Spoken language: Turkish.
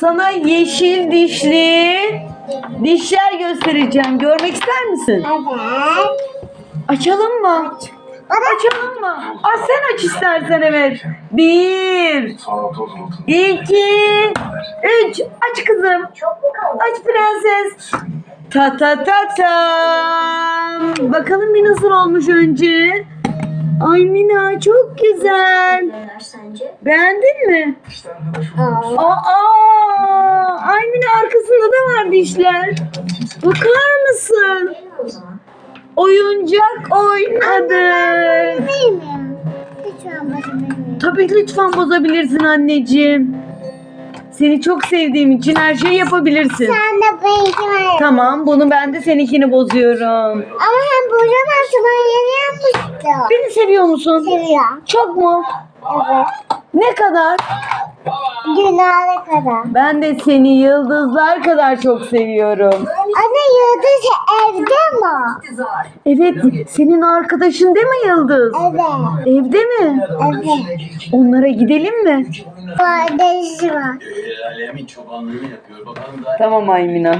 Sana yeşil dişli dişler göstereceğim. Görmek ister misin? Evet. Açalım mı? Açalım mı? Aa, sen aç istersen evet. Bir, iki, üç. Aç kızım. Aç prenses. Ta ta ta tam. Bakalım bir nasıl olmuş önce. Ay Mina çok güzel. Beğendin mi? Aa. Aa, ay Mina arkasında da var dişler. Bakar mısın? Oyuncak oynadı. Tabii lütfen bozabilirsin anneciğim. Seni çok sevdiğim için her şeyi yapabilirsin. Sen de benimkini Tamam bunu ben de seninkini bozuyorum. Ama hem bozamazsın ben yeni yapmıştım. Beni seviyor musun? Seviyorum. Çok mu? Evet. Ne kadar? Günahına kadar. Ben de seni yıldızlar kadar çok seviyorum. Anne yıldız evde mi? Evet, senin arkadaşın değil mi Yıldız? Evet. Evde mi? Evet. Onlara gidelim mi? Kardeşim var. Daha Tamam Aymina.